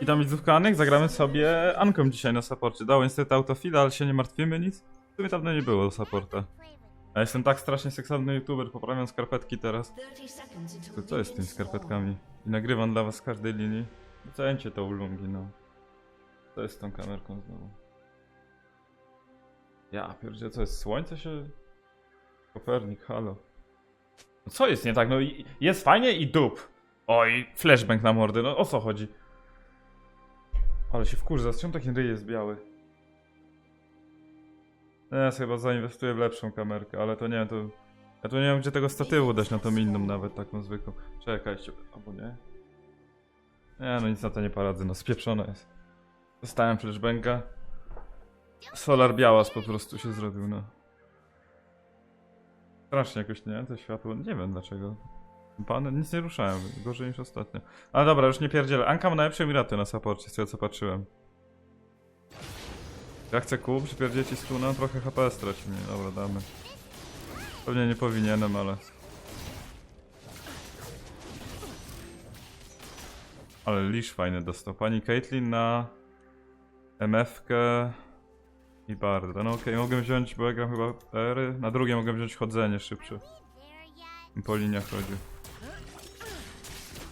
Witam widzówkanych, zagramy sobie Anką dzisiaj na supporcie. Dało niestety autofila, ale się nie martwimy nic. W sumie dawno nie było supporta. A jestem tak strasznie seksowny youtuber, poprawiam skarpetki teraz. To co jest z tymi skarpetkami? I nagrywam dla was z każdej linii. Docencie to ulungi, no. Co jest z tą kamerką znowu? Ja pierdzie, co jest? Słońce się... Kopernik, halo. No co jest nie tak? No jest fajnie i dup. Oj, flashbang na mordy, no o co chodzi? Ale się wkurza, czemu taki ryj jest biały? Ja chyba zainwestuję w lepszą kamerkę, ale to nie wiem, to... Ja tu nie wiem, gdzie tego statywu dać na tą inną nawet, taką zwykłą. Czekajcie, albo nie? Nie, no nic na to nie poradzę, no spieprzone jest. Dostałem flashbanga. Solar białas po prostu się zrobił, no. Strasznie jakoś, nie? To światło, nie wiem dlaczego. Pan nic nie ruszałem, gorzej niż ostatnio. Ale dobra, już nie pierdzielę. Anka ma najlepsze miraty na supporcie, z tego co patrzyłem. Ja chcę kub, przypierdzieć i stuna, trochę HP straci mnie. Dobra, damy. Pewnie nie powinienem, ale... Ale lisz fajny dostał. Pani Caitlyn na... MF-kę... I Barda. No okej, mogę wziąć, bo ja gram chyba Ery. Na drugie mogę wziąć chodzenie szybsze. Po liniach chodzi.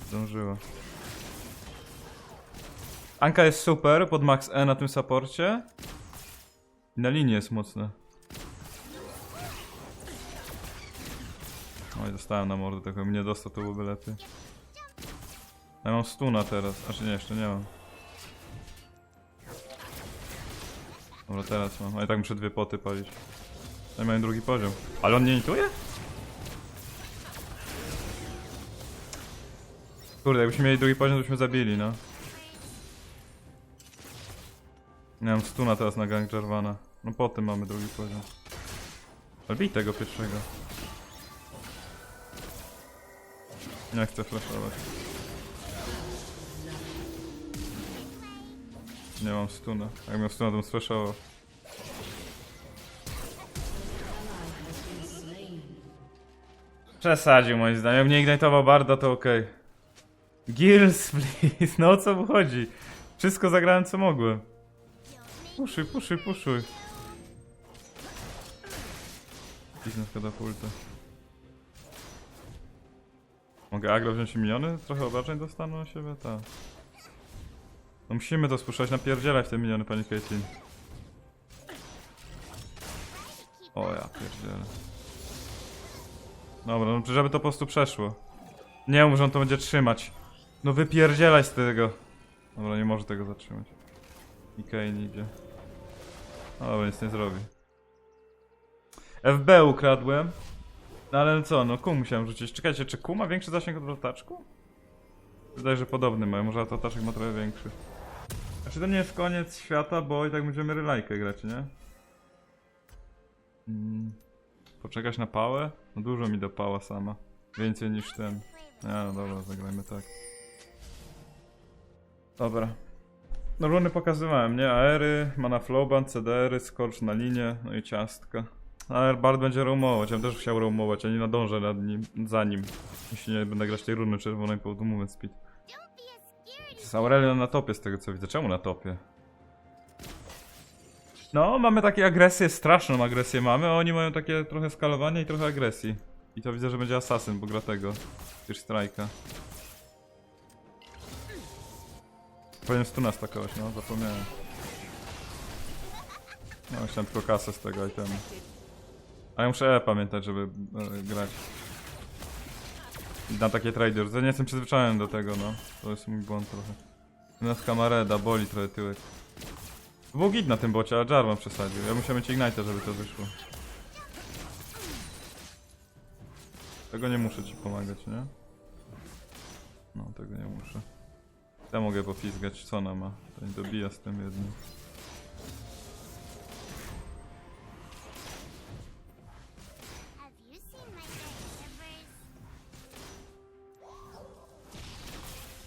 Zdążyła. Anka jest super pod max E na tym saporcie. Na linii jest mocna. Oj, dostałem na mordę, tego mnie dostał, to byłoby lepiej. Ja mam stuna teraz, aż nie, jeszcze nie mam. Dobra, teraz mam, a i tak muszę dwie poty palić. Ja mają drugi poziom. Ale on nie intuje? Kurde, jakbyśmy mieli drugi poziom, to byśmy zabili, no. Nie mam stuna teraz na gang Jarvana. No po tym mamy drugi poziom. Ale bij tego pierwszego. Nie chcę flashować. Nie mam stuna. Jak miał stuna, to bym sflashował. Przesadził moim zdaniem. Jak mnie ignitował Barda, to okej. Gears, please. No o co mu chodzi? Wszystko zagrałem co mogłem. Puszuj, puszuj, puszuj. Pisnę w katapultę. Mogę agro wziąć i miniony? Trochę obrażeń dostaną na siebie? Tak. No musimy to spuszczać, napierdzielać te miniony, pani Caitlyn. O ja pierdzielę. Dobra, no żeby to po prostu przeszło. Nie mów, że on to będzie trzymać. No wypierdzielaj z tego. Dobra, nie może tego zatrzymać. I Kane idzie. Dobra, nic nie zrobi. FB ukradłem. No ale co, no Q musiałem rzucić. Czekajcie, czy Q ma większy zasięg od rotaczku? Wydaje, że podobny ma, może rotaczek ma trochę większy. Znaczy to nie jest koniec świata, bo i tak będziemy rylajkę grać, nie? Mm. Poczekać na pałę? No dużo mi do pała sama. Więcej niż ten. A, no dobra, zagrajmy tak. Dobra. No runy pokazywałem, nie? Aery, mana flowband, CDR-y, skocz na linię, no i ciastka. AR Bard będzie roamować, ja bym też chciał roamować, a nie nadążę nad nim, za nim. Jeśli nie będę grać tej runy czerwonej po movement speed. Aurelion na topie z tego co widzę. Czemu na topie? No, mamy takie agresje, straszną agresję mamy, a oni mają takie trochę skalowanie i trochę agresji. I to widzę, że będzie asasyn, bo gra tego. Już strajka. Powinien stuna stakować, no, zapomniałem. No, chciałem tylko kasę z tego itemu. A ja muszę E pamiętać, żeby e, grać. Na takie trady. Ja nie jestem przyzwyczajony do tego, no. To jest mój błąd trochę. Nas kamareda, boli trochę tyłek. Był git na tym bocie, ale Jarvan przesadził. Ja musiałem mieć Ignite, żeby to wyszło. Tego nie muszę ci pomagać, nie? No, tego nie muszę. Ja mogę popizgać, co ona ma. To nie dobija z tym jednym.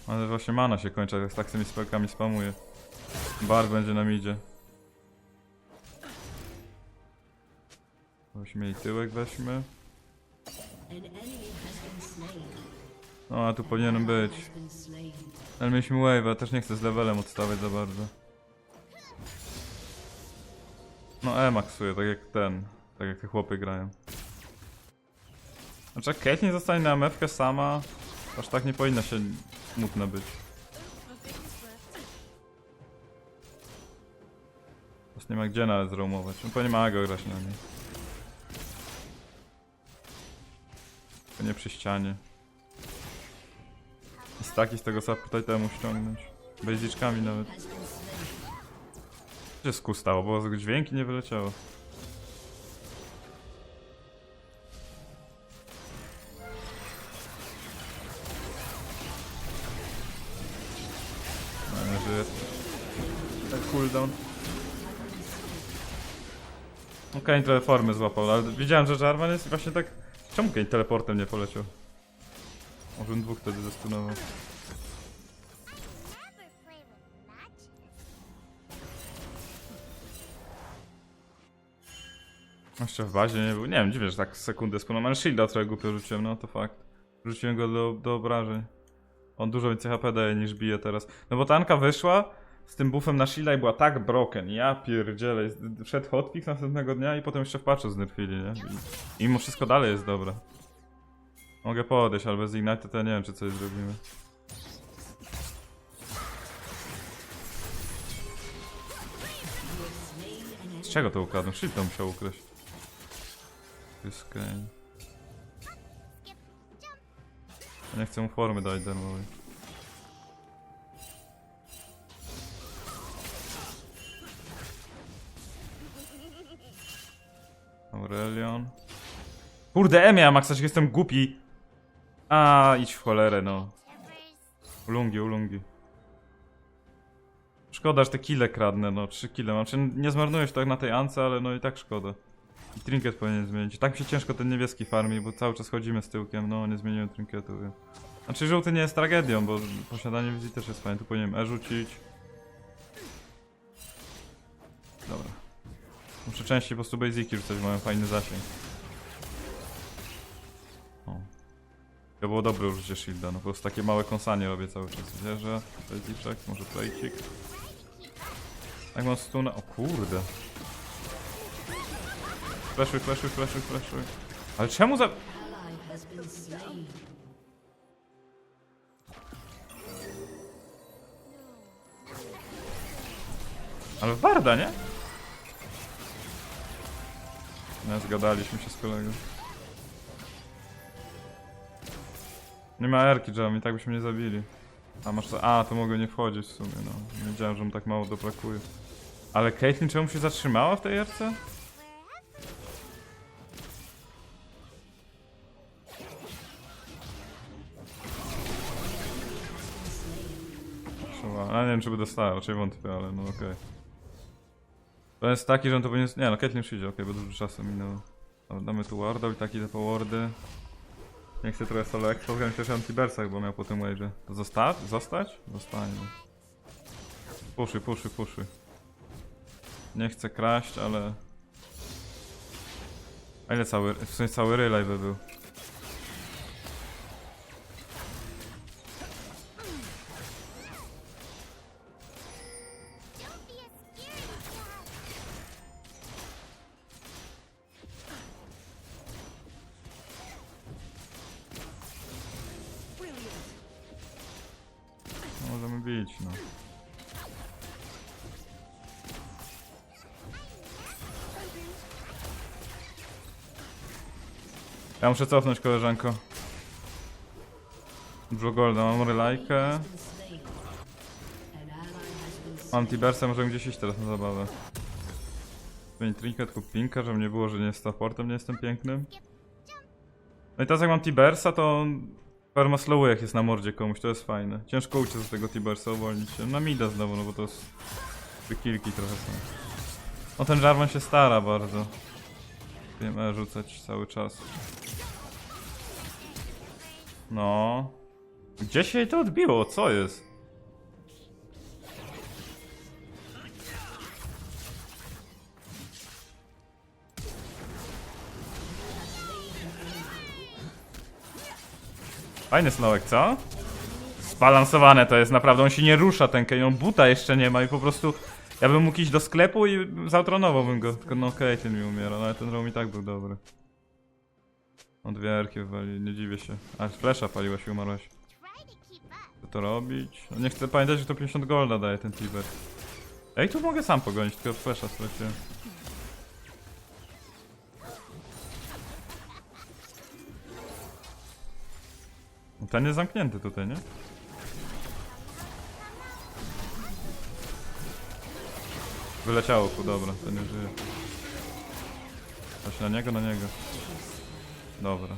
Ale właśnie mana się kończy, jak tak z tymi spelkami spamuje. Bar będzie na midzie. Weźmy i tyłek weźmy. No, a tu powinienem być. Ale mieliśmy wave'a, też nie chcę z levelem odstawać za bardzo. No, E maksuje, tak jak ten. Tak jak te chłopy grają. Znaczy, jak Caitlyn zostanie na MF-kę sama, aż tak nie powinna się smutna być. Teraz nie ma gdzie nawet zroumować. No pewnie ma go grać na niej. To nie przy ścianie. I staki z tego supporta temu ściągnąć. Basiczkami nawet. Gdzie sku stało? Bo dźwięki nie wyleciało. Nie żyje. Tak cooldown. No Kane trochę formy złapał, ale widziałem, że Jarvan jest właśnie tak... Czemu Kane teleportem nie poleciał? Może bym dwóch wtedy matches. Jeszcze w bazie nie był. Nie wiem, dziwnie, że tak sekundę ale shielda trochę głupio rzuciłem, no to fakt. Rzuciłem go do, do obrażeń. On dużo więcej HP daje niż bije teraz. No bo tanka wyszła z tym buffem na shielda i była tak broken. Ja pierdzielę. Wszedł hotfix następnego dnia i potem jeszcze w patchu znerfili, nie? I, I mimo wszystko dalej jest dobra. Mogę podejść, ale bez to ja nie wiem, czy coś zrobimy. Z czego to ukradł? Shield to musiał ukraść. Wyskań. Ja nie chcę mu formy dać darmowej. Aurelion. Kurde, E miałem Maxa, że jestem głupi. A, idź w cholerę, no. Ulungi, ulungi. Szkoda, że te kile kradnę, no 3 kile mam. Czy nie zmarnujesz tak na tej ance, ale no i tak szkoda. I trinket powinien zmienić. Tak mi się ciężko ten niebieski farmi, bo cały czas chodzimy z tyłkiem, no nie zmieniłem trinketu, wiem. Znaczy żółty nie jest tragedią, bo posiadanie wizji też jest fajne. Tu powinienem E rzucić. Dobra. Muszę częściej po prostu basiki rzucać, bo mają fajny zasięg. To było dobre użycie shielda, no po prostu takie małe kąsanie robię cały czas. Wierzę, basiczek, może plejcik. Jak mam stuna... O kurde. Flashuj, flashuj, flashuj, flashuj. Ale czemu za... Ale w Barda, nie? No, zgadaliśmy się z kolegą. Nie ma erki, Jam, i tak byśmy nie zabili. A masz. A, to mogę nie wchodzić w sumie, no. Nie wiedziałem, że mu tak mało dobrakuje. Ale Caitlyn czemu się zatrzymała w tej erce? Trzeba... A nie wiem, czy by dostała, raczej wątpię, ale no okej. To jest taki, że on to powinien... Nie no, Caitlyn przyjdzie, okej, bo dużo czasu minęło. Dobra, damy tu warda i taki te wardy. Nie chcę trochę solo expo, wiem też anti-bersach, bo miał po tym wage'ie. Zosta zostać? Zostanie. Puszuj, puszuj, puszuj. Nie chcę kraść, ale... A ile cały... W sumie cały relay by był. Ja muszę cofnąć koleżanko. Dużo golda, mam relajkę. Mam Tibersa, możemy gdzieś iść teraz na zabawę. Zmień trinket, kup pinka, żeby nie było, że nie jest supportem, nie jestem pięknym. No i teraz jak mam Tibersa, to perma slowuje jak jest na mordzie komuś, to jest fajne. Ciężko uciec z tego Tibersa, uwolnić się. Na mida znowu, no bo to jest... kilki trochę są. No ten Jarvan się stara bardzo. E rzucać cały czas. No. Gdzie się to odbiło? Co jest? Fajny snowek, co? Zbalansowane to jest naprawdę, on się nie rusza ten Kane, on buta jeszcze nie ma i po prostu... Ja bym mógł iść do sklepu i zautronowałbym go, tylko no okej, ten mi umiera, no ale ten roam i tak był dobry. On dwie erki wywali, nie dziwię się. A, flesza paliłaś i up. Co to robić? No nie chcę pamiętać, że to 50 golda daje ten Tiber. Ej, tu mogę sam pogonić, tylko flesza straciłem. No Ten jest zamknięty tutaj, nie? Wyleciało ku, dobra, ten nie żyje. Właśnie na niego, na niego. Dobra.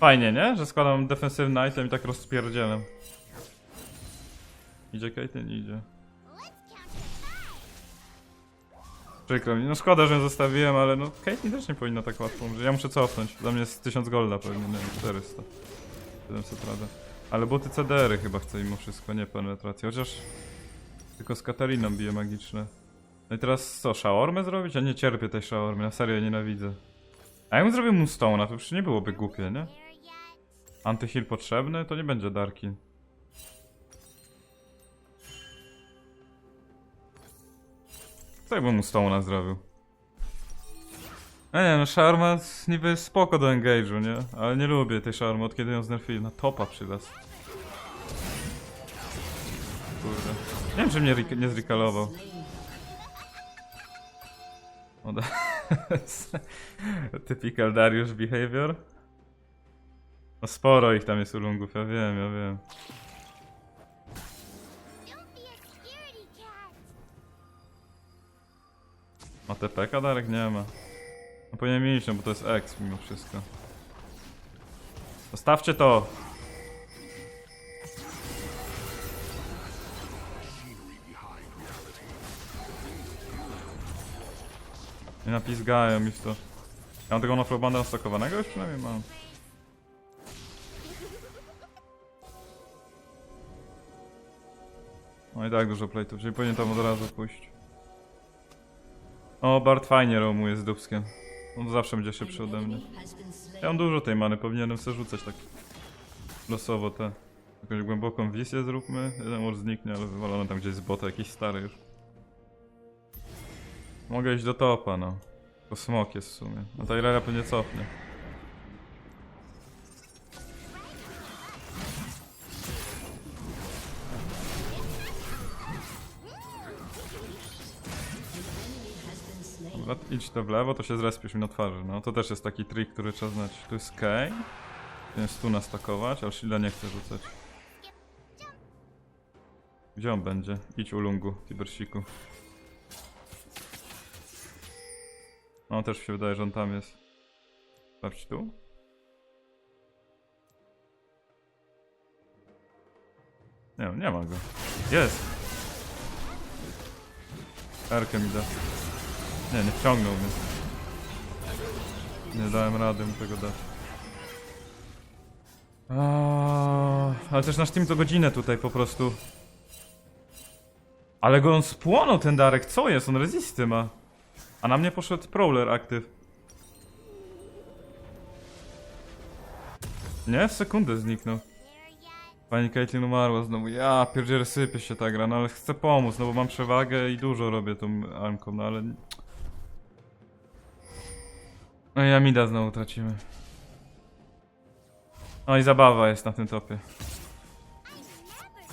Fajnie, nie? Że składam defensywny item i tak rozpierdzielam. Idzie Caitlyn? Idzie. To. Przykro mi. No szkoda, że ją zostawiłem, ale no Caitlyn też nie powinna tak łatwo umrzeć. Ja muszę cofnąć. Dla mnie jest 1000 golda pewnie, nie wiem, 400. 700 rada. Ale buty CDR-y chyba chcę mimo wszystko, nie penetrację. Chociaż tylko z Katariną bije magiczne. No i teraz co, shaormę zrobić? Ja nie cierpię tej shaormy, na serio nienawidzę. A jakbym zrobił Moonstone'a, to przecież nie byłoby głupie, nie? Antyheal potrzebny? To nie będzie Darkin. Co jakbym mu zrobił? No nie no, Sharma niby spoko do engage'u, nie? Ale nie lubię tej Sharmy, od kiedy ją znerfili. Na topa przylas. Wiem, czy mnie nie zrikalował. O, da- Typical Darius behavior. No sporo ich tam jest ulungów, ja wiem, ja wiem. Ma TPK Darek? Nie ma. No powinien mieć, no bo to jest X mimo wszystko. Zostawcie to! Napizgają mi w to. Ja mam tego noflobanda stokowanego już przynajmniej mam. No i tak dużo plate'ów, czyli powinien tam od razu pójść. O, Bart fajnie roamuje z dubskiem. On zawsze będzie szybszy ode mnie. Ja mam dużo tej many, powinienem sobie rzucać tak losowo te. Jakąś głęboką wizję zróbmy. Jeden może zniknie, ale wywalony tam gdzieś z bota, jakiś stary już. Mogę iść do topa, no. To smok jest w sumie. No ta Irelia pewnie cofnie. Dobra, idź to w lewo, to się zrespisz mi na twarzy. No to też jest taki trik, który trzeba znać. Tu jest Kane. Jest tu nastakować, ale Shielda nie chce rzucać. Gdzie on będzie? Idź u lungu, No też się wydaje, że on tam jest. Sprawdź tu. Nie, nie ma go. Jest! Erkę mi da. Nie, nie wciągnął mnie. Nie dałem rady mu tego dać. Ale też nasz team to godzinę tutaj po prostu. Ale go on spłonął ten Darek, co jest? On rezisty ma. A na mnie poszedł Prowler aktyw. Nie? W sekundę zniknął. Pani Caitlyn umarła znowu. Ja pierdzielę sypie się ta gra, no ale chcę pomóc, no bo mam przewagę i dużo robię tą armką, no ale... No i Amida znowu tracimy. No i zabawa jest na tym topie.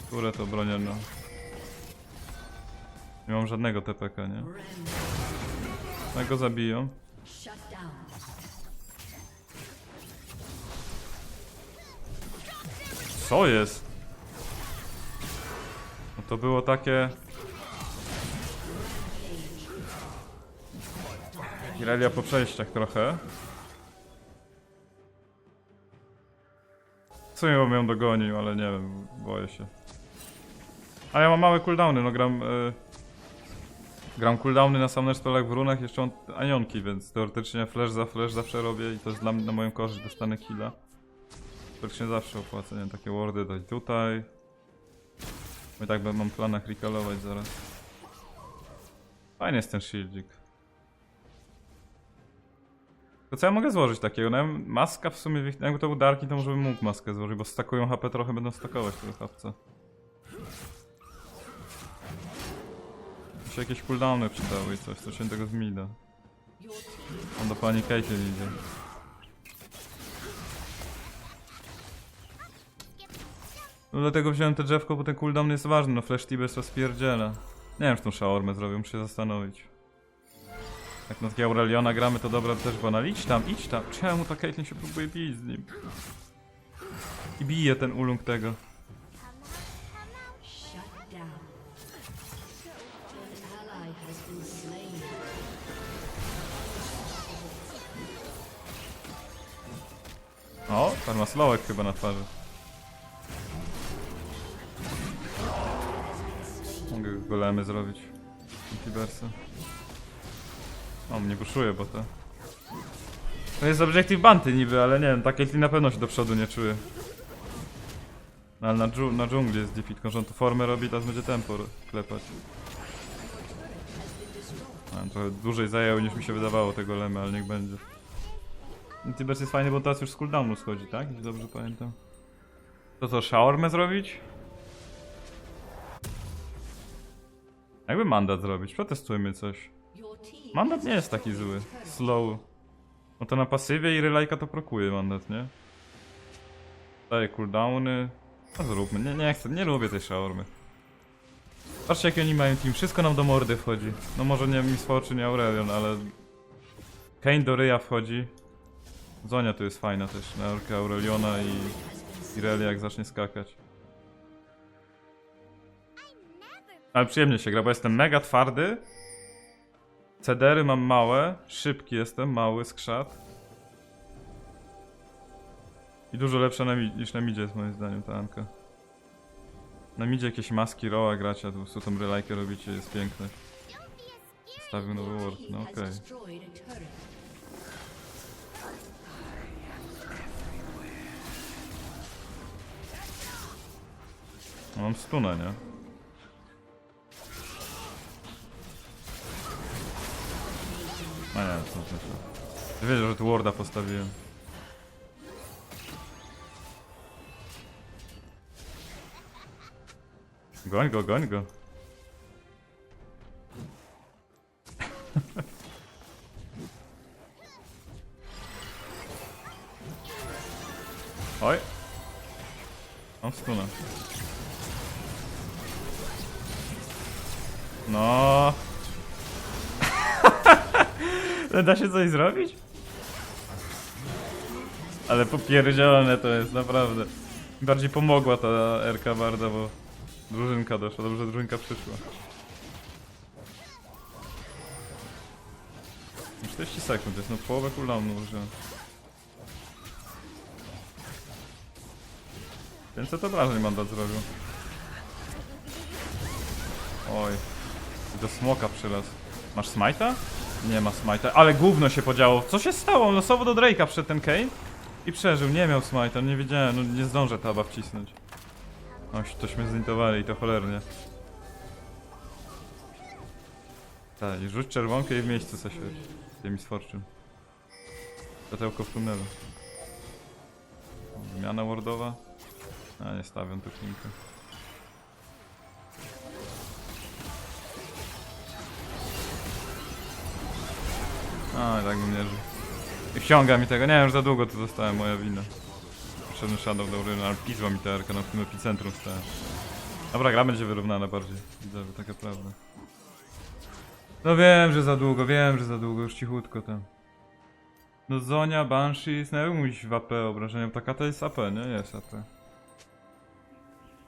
Które to bronię, no. Nie mam żadnego TPK, nie? No go zabiją. Co jest? No to było takie... Irelia po przejściach trochę. Sumie bym ją dogonił, ale nie wiem, boję się. A ja mam małe cooldowny, no gram... Y... Gram cooldowny na sam spelach w runach, jeszcze mam anionki, więc teoretycznie flash za flash zawsze robię i to jest dla mnie na moją korzyść, dostanę killa. Praktycznie zawsze opłacę, nie takie wardy dać tutaj. I tak mam w planach recallować zaraz. Fajny jest ten shieldzik. To co ja mogę złożyć takiego? No, maska w sumie, jakby to był Darki, to może bym mógł maskę złożyć, bo stakują HP, trochę będą stakować tego chapca. Się jakieś cooldowny przydały i coś, co się tego zmida. On do pani Caitlyn idzie. No dlatego wziąłem te drzewko, bo ten cooldown jest ważny, no Flash Tibes to spierdziela. Nie wiem, czy tą shaormę zrobię, muszę się zastanowić. Jak na takiego Aureliona gramy, to dobra też banal. Idź tam, idź tam. Czemu ta Caitlyn się próbuje bić z nim? I bije ten ulung tego. O, pan ma slowek chyba na twarzy. Mogę golemy zrobić. Multiverse. O, mnie buszuje, bo to... To jest Objective Banty niby, ale nie wiem, ta Caitlyn na pewno się do przodu nie czuje. No, ale na, dżu na dżungli jest defeat, tylko że on tu formę robi, teraz będzie tempo klepać. A, trochę dłużej zajęło niż mi się wydawało te golemy, ale niech będzie. Tibers jest fajny, bo teraz już z cooldownu schodzi, tak? Jeśli dobrze pamiętam. To co, shaormę zrobić? Jakby mandat zrobić? Przetestujmy coś. Mandat nie jest taki zły. Slow. No to na pasywie i relajka to prokuje mandat, nie? Daje cooldowny. No zróbmy. Nie, nie chcę, nie lubię tej shaormy. Patrzcie jaki oni mają team. Wszystko nam do mordy wchodzi. No może nie Miss Fortune, nie Aurelion, ale... Kane do ryja wchodzi. Zonia tu jest fajna też, na orkę Aureliona i... Irelia jak zacznie skakać. Ale przyjemnie się gra, bo jestem mega twardy. Cedery mam małe, szybki jestem, mały, skrzat. I dużo lepsza na niż na midzie jest moim zdaniem ta Anka. Na midzie jakieś maski, roa gracie, a tu po tą relajkę robicie, jest piękne. Stawił nowy word, no okej. destroyed Mam stunę, nie? A nie, co znaczy? Wiesz, że tu warda postawiłem. Goń go, goń go. Da się coś zrobić? Ale popierdzielone to jest, naprawdę. Bardziej pomogła ta RK bardzo, bo drużynka doszła, dobrze drużynka przyszła. 40 sekund, jest no połowę cooldownu użyłem. Więc co to obrażeń mandat zrobił? Oj. Do smoka przylas. Masz smajta? Nie ma smajta. Ale gówno się podziało. Co się stało? Losowo do Drake'a przed ten Kane? I przeżył. Nie miał smajta. Nie wiedziałem. No nie zdążę taba wcisnąć. Oś, tośmy zintowali i to cholernie. Tak, i rzuć czerwonkę i w miejscu co świeci. Tymi z Fortune. Światełko w tunelu. Zmiana wardowa. A nie stawiam tu klinkę. A, tak bym nie. I Wciąga mi tego, nie wiem, że za długo tu zostałem, moja wina. Potrzebny Shadow do Uryna, ale pizła mi ta erka, no w tym epicentrum stałem. Dobra, gra będzie wyrównana bardziej. Widzę, że taka prawda. No wiem, że za długo, wiem, że za długo, już cichutko tam. No Zonia, Banshees, no jak mówić w AP obrażenia, taka to jest AP, nie? Jest AP.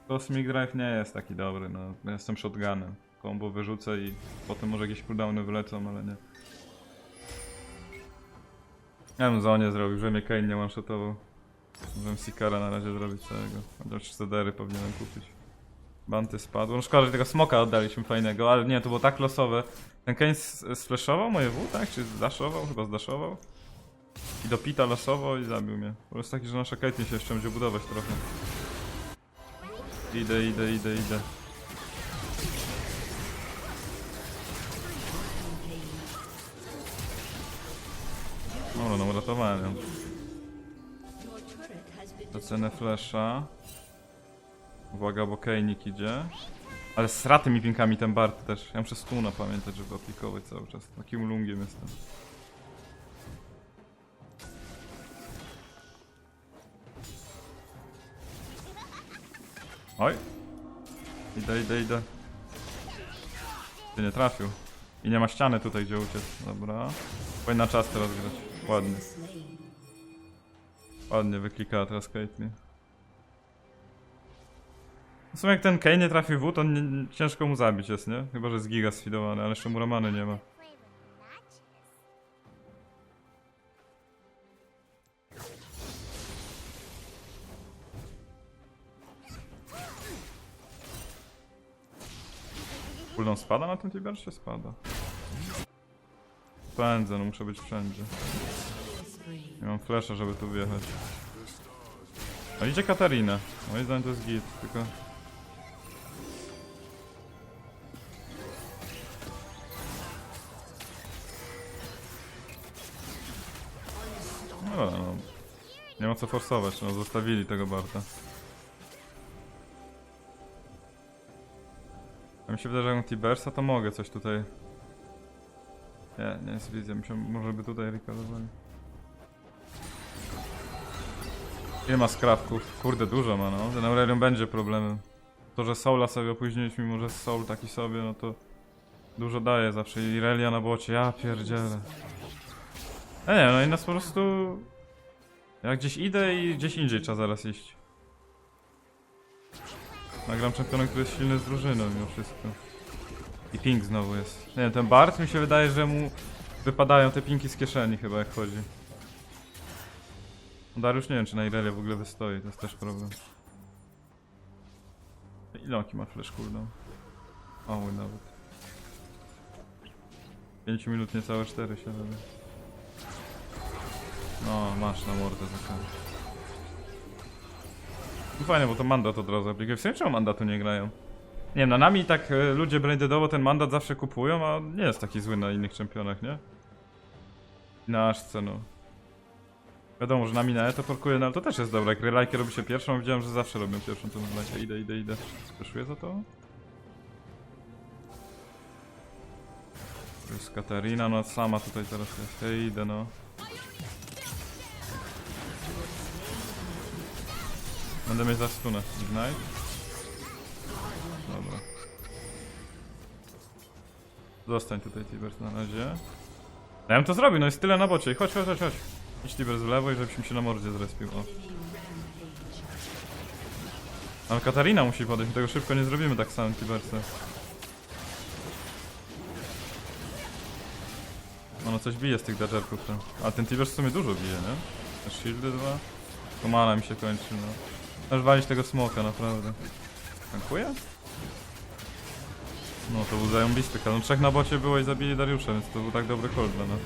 Cosmic Drive nie jest taki dobry, no. Jestem shotgunem. Combo wyrzucę i potem może jakieś cooldowny wylecą, ale nie. Ja bym Zonię zrobił, że mnie Kane nie one-shotował. Możemy Sikara na razie zrobić całego. Chociaż Cedery powinienem kupić. Banty spadło. No szkoda, że tego smoka oddaliśmy fajnego, ale nie, to było tak losowe. Ten Kane s- sflashował moje W, tak? Czy zdaszował? Chyba zdaszował. I do Pita losowo i zabił mnie. Po prostu taki, że nasza Caitlyn się jeszcze będzie budować trochę. Idę, idę, idę, idę. Dobra, no uratowałem been Docenę flesza. Uwaga, bo Kejnik idzie. Ale z tymi pinkami ten Bart też. Ja muszę stuna pamiętać, żeby aplikować cały czas. Takim lungiem jestem. Oj. Idę, idę, idę. Ty nie trafił. I nie ma ściany tutaj, gdzie uciec. Dobra. Powinna czas teraz grać. Ładnie. Ładnie wyklikała teraz Caitlyn. W sumie jak ten Kane nie trafi w to nie, ciężko mu zabić jest, nie? Chyba, że jest giga sfidowany, ale jeszcze mu ramany nie ma. Cooldown spada na tym Tibersie? Spada. Pędzę, no muszę być wszędzie. Nie mam flesza, żeby tu wjechać. No idzie Katarina. Moim zdaniem to jest git, tylko... No dobra, no. Nie ma co forsować, no zostawili tego Barta. A mi się wydaje, że jak Tibersa, to mogę coś tutaj... Nie, nie jest wizja, może by tutaj recallowali. Ile ma skrawków? Kurde, dużo ma, no. Ten Aurelion będzie problemem. To, że Soula sobie opóźniliśmy, mimo że Soul taki sobie, no to dużo daje zawsze. I Irelia na bocie, ja pierdzielę. E nie, no i nas po prostu... Jak gdzieś idę i gdzieś indziej trzeba zaraz iść. Nagram czempionem, który jest silny z drużyną mimo wszystko. I ping znowu jest. Nie wiem, ten Bart mi się wydaje, że mu wypadają te pinki z kieszeni chyba jak chodzi. Dariusz nie wiem, czy na Irelia w ogóle wystoi, to jest też problem. Ile ma flash cooldown? O, mój nawet. 5 minut, niecałe 4 się robi. No, masz na mordę za karę. No Fajnie, bo to mandat od razu aplikuje. W sensie czemu mandatu nie grają? Nie wiem, na nami tak e, ludzie brandedowo ten mandat zawsze kupują, a nie jest taki zły na innych czempionach, nie? Na Aszce, no. Wiadomo, że na E to porkuje, no ale to też jest dobre. Jak relajki robi się pierwszą, widziałem, że zawsze robią pierwszą na lecie. Idę, idę, idę. Przeszuję za to? To jest Katarina, no sama tutaj teraz jest. Ja idę, no. Będę mieć za stunę. Ignite. Dobra. Zostań tutaj, Tibers, na razie. Ja bym to zrobił, no jest tyle na bocie. Chodź, chodź, chodź, chodź. Idź Tibers w lewo i żebyśmy się na mordzie zrespił. O. Ale Katarina musi podejść, tego szybko nie zrobimy tak samym Tibersem. Ono coś bije z tych dodgerków tam. A ten Tibers w sumie dużo bije, nie? Też shieldy dwa. To mana mi się kończy, no. Aż walić tego smoka, naprawdę. Dziękuję? No to był zajębisty No trzech na bocie było i zabili Dariusza, więc to był tak dobry call dla nas.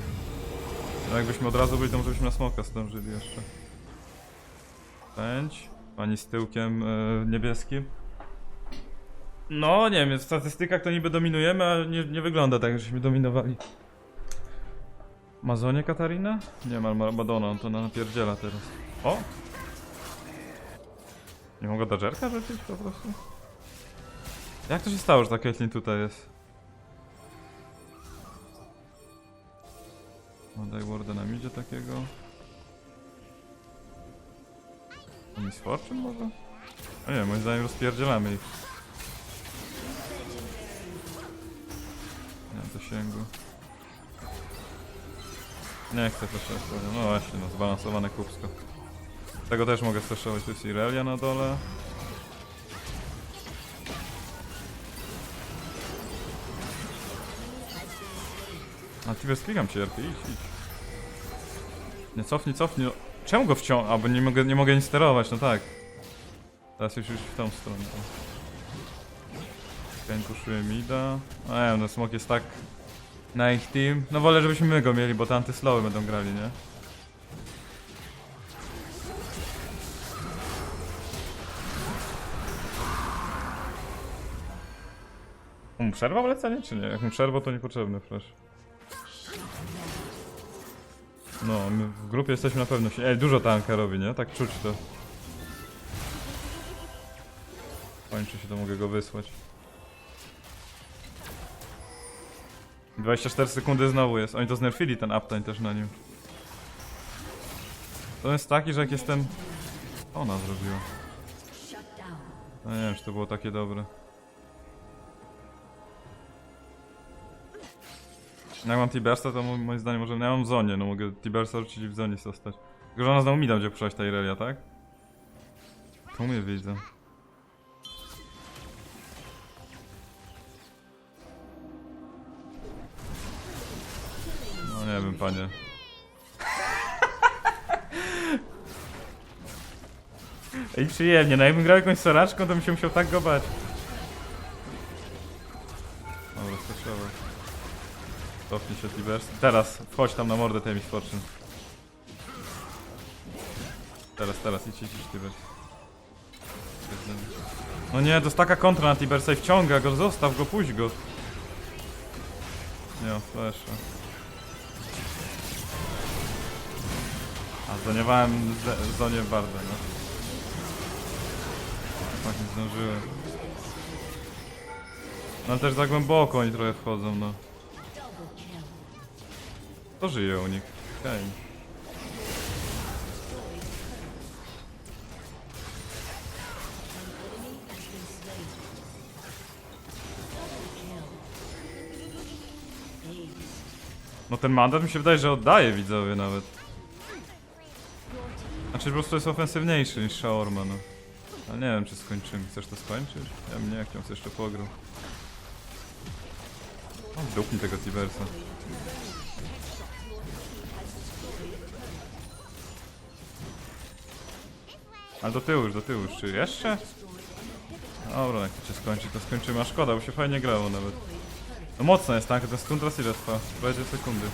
A jakbyśmy od razu byli, to może byśmy na smoka zdążyli jeszcze. Pędź. Pani z tyłkiem e, niebieskim. No, nie wiem, w statystykach to niby dominujemy, a nie, nie wygląda tak, żeśmy dominowali. Mazonie Katarina? Nie ma ma- Madonna, on to na napierdziela teraz. O! Nie mogę Dodgerka rzucić po prostu? Jak to się stało, że ta Caitlyn tutaj jest? No daj warda na midzie takiego. Miss Fortune może? A nie, moim zdaniem rozpierdzielamy ich. Nie mam zasięgu. Nie chcę flashować, no właśnie, no zbalansowane kupsko. Tego też mogę flashować, tu jest Irelia na dole. A ty klikam cię, RP, idź, idź. Nie cofnij, cofnij. no. Czemu go wciąż? Albo nie mogę, nie mogę nic sterować, no tak. Teraz już, już w tą stronę. Ten mida. A nie wiem, no smok jest tak na ich team. No wolę, żebyśmy my go mieli, bo te antyslowy będą grali, nie? mu przerwał lecenie, czy nie? Jak mu przerwał, to niepotrzebny flash. No, my w grupie jesteśmy na pewno się... Ej, dużo tanka robi, nie? Tak czuć to. Kończy się, to mogę go wysłać. 24 sekundy znowu jest. Oni to znerfili ten uptime też na nim. To jest taki, że jak jestem... Ona zrobiła. No nie wiem, czy to było takie dobre. Jak mam Tibersa, to mo- moim zdaniem może... Ja mam w zonie, no mogę Tibersa rzucić i w zonie zostać. Tylko, że ona znowu mi da, gdzie puszczać ta Irelia, tak? Tu mnie widzę. No nie wiem, panie. Ej, przyjemnie, no jakbym grał jakąś soraczką, to bym się musiał tak go bać. Cofnij się, Tibers. Teraz, wchodź tam na mordę tej Misfortune. Teraz, teraz, idź, idź, idź, Tibers. No nie, to jest taka kontra na Tibersa i wciąga go, zostaw go, puść go. Nie, flasha. A, zoniowałem zonie bardzo, no. Tak, nie zdążyłem. No ale też za głęboko oni trochę wchodzą, no. To żyje u nich. Ace. No ten mandat mi się wydaje, że oddaje widzowie nawet. Znaczy po prostu jest ofensywniejszy niż Shaorma, no. Ale nie wiem czy skończymy. Chcesz to skończyć? Ja bym nie chciał, chcę jeszcze pograł. No, dupnij tego Tibersa. Ale do tyłu już, do tyłu już. Czy jeszcze? Dobra, jak to się skończy, to skończymy. A szkoda, bo się fajnie grało nawet. No mocno jest tank, ten stun teraz ile trwa? 20 sekundy.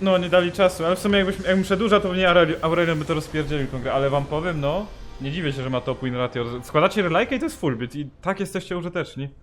No, nie dali czasu, ale w sumie jakbyś, jakbym przedłużał, to pewnie Aurelion, by to rozpierdzielił ale wam powiem, no, nie dziwię się, że ma top win ratio. Składacie relajkę i to jest full i tak jesteście użyteczni.